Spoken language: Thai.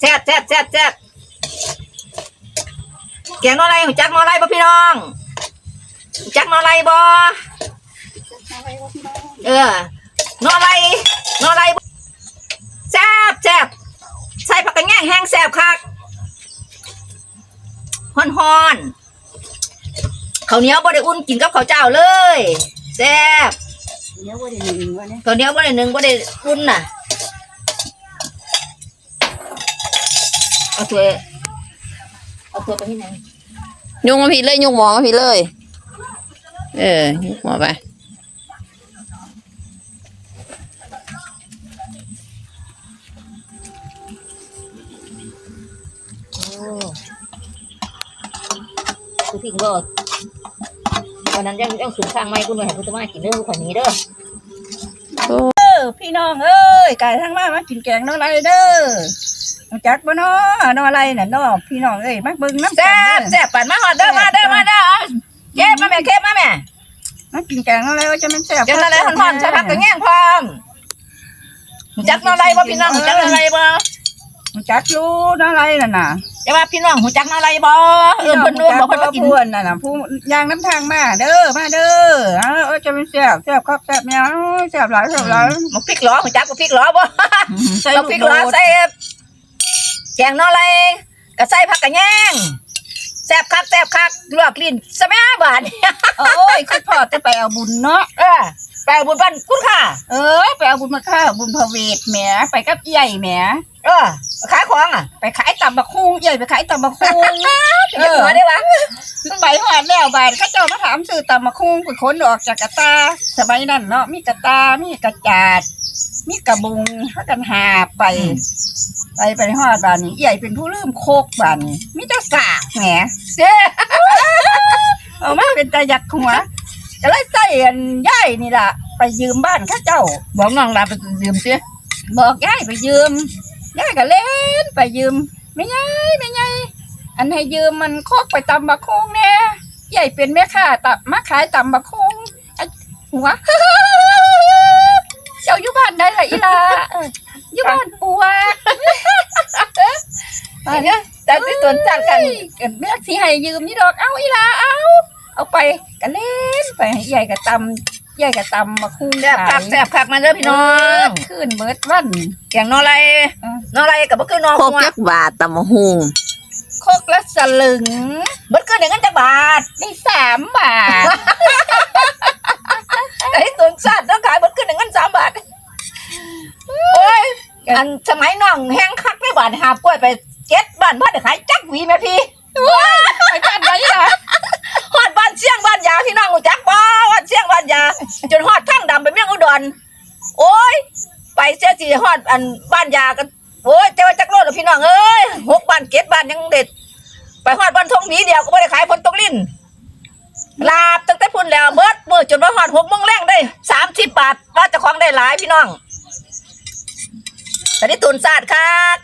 แซ่บแซ่บแซ่บแซ่บแกงนอไรหูจักนอไรบ่พี่น้องหูจักนอไรบ่เออนอไรนอไรบ่แซ่บแซ่บใส่ผักกระแง่งแห้งแซ่บคักฮ้อนฮ้อนๆข้าวเหนียวบ่ได้อุ่นกินกับข้าวเจ้าเลยแซ่บเดี๋ยวว่าได้หนึ่งวันนี้ข้าวเหนียวบ่ได้หนึ่งบ่ได้อุ่นน่ะ เอาถ้วยเอาถ้วยไปที่ไหนยุงมาพี่เลยยุงหมอมาพี่เลย เออยุงหมอไปโอ้คือพิงบ่วันนั้นยังยังสูงข้างไม้กูหน่อยให้กูจะมากินเด้อคนนี้เด้อโอ้เออพี่น้องเอ้ยไก่ทั้งมามากินแกงนอไรเด้อ รู้จักบ่เนาะนอไรน่ะเนาะพี่น้องเอ้ยมาเบิ่งน้ำกัแซ่นบแซ่บปั่นมาหอดเด้อมาเด้อมาเด้อเอาเก็บมาแม่เก็บมาแม่มากินแกงนอไรว่าจะมันแซ่บเดี๋ยวอะไรหอนๆใช้ผักกระแง่งพร้อมหูจักนอไรบ่พี่น้องหูจักนอไรบ่รู้จักอยู่นอไรน่ะน่ะจะว่าพี่น้องหูจักนอไรบ่เออเพิ่นรู้บอกเพิ่นมากินผู้น่ะน่ะผู้ยางน้ำทางมาเด้อมาเด้อเอาเอาจะมันแซ่บแซ่บครับแซ่บแนวแซ่บหลายแซ่บหลายมาพริกหรอหูจักบ่พริกหรอบ่ ใส่เราลูกพริกโดหรอดใส่ แกงนอไรก็ใส่ผักกระแง่งแซ่บคักแซ่บคักลวกลิ้นสะแม่บาดโอ้ยคือพอจะไปเอาบุญเนาะเออไปบุญบ้านคุณค่ะ เอ้ยไปเอาบุญมาค่าบุญพระเวทแหมไปกับใหญ่แหมเออขายของอะ ไปขายตำบักคุ้งใหญ่ไปขายตำบักคุ้งเออได้ปะไปหอดแล้วบาดเขาเจ้ามาถามซื้อตำบักคุ้งไปขนออกจากกระตาสมัยนั้นเนาะมีกระตามีกระจาดมีกระบุงพากันหาไป ไปไปหอดบานนี้ใหญ่เป็นผู้ลืมโคกบานนี้มีแต่สากแหมเด้เอามาเป็นตายักหัวก็เลยใส่อันย่ายนี่ล่ะ ไปยืมบ้านเข้าเจ้า บอกน้องลาไปดื่มเสียบอกยายไปยืมยายก็เล่นไปยืมไม่ไงไม่ไงอันให้ยืมมันโคกไปตำบักคงแน่ยายเป็นแม่ค้าตับมาขายตำบักคงไอ้หัวเจ้าอยู่บ้านได้ละอีลาเอออยู่บ้านปัว อันเนี้ยแต่ที่ตัวจัดกันเกิดแม่สิให้ยืมนี่ดอกเอาอีลาเอาเอาไปก็เล่นไปให้ยายก็ตำยายก็ตำบักคงแซ่บคักแซ่บคักมาเด้อพี่น้องขึ้นเบิดวันแกงนอไรเออนอไรกับบ่คือนอโคกหัวจักบาทตำมะฮุงโคกละสลึงบ่คือหนึ่งกันจักบาทได้สามบาทแต่ที่ตัวจัดต้องขายบ่คือหนึ่งกันสามบาทโอ้ยอันสมัยน้องแห้งคักไม่ บาทหาบกล้วยไปเจ็ดบ้านพ่อได้ขายจักหวีแม่พี่ไปบ้านไหนล่ะฮอดบ้านเชียงบ้านยาพี่น้องรู้จักบ่ฮอดเชียงบ้านยา จนฮอดทางดำไปเมียงอุดรโอ้ย ไปเสียสิฮอดอันบ้านยากันโอ้ยเจ้าจักโลดแล้วพี่น้องเอ้ยหกบ้านเก็ดบ้านยังเด็ด ไปฮอดบ้านทงหวีเดียวก็บ่ได้ขายผลตกลิ้นลาบตั้งแต่พุ่นแล้วเบิดมื้อจนว่าฮอดหกโมงแรงได้30บาทว่าเจ้าของได้หลายพี่น้องแต่นี่ตุนซาดคัก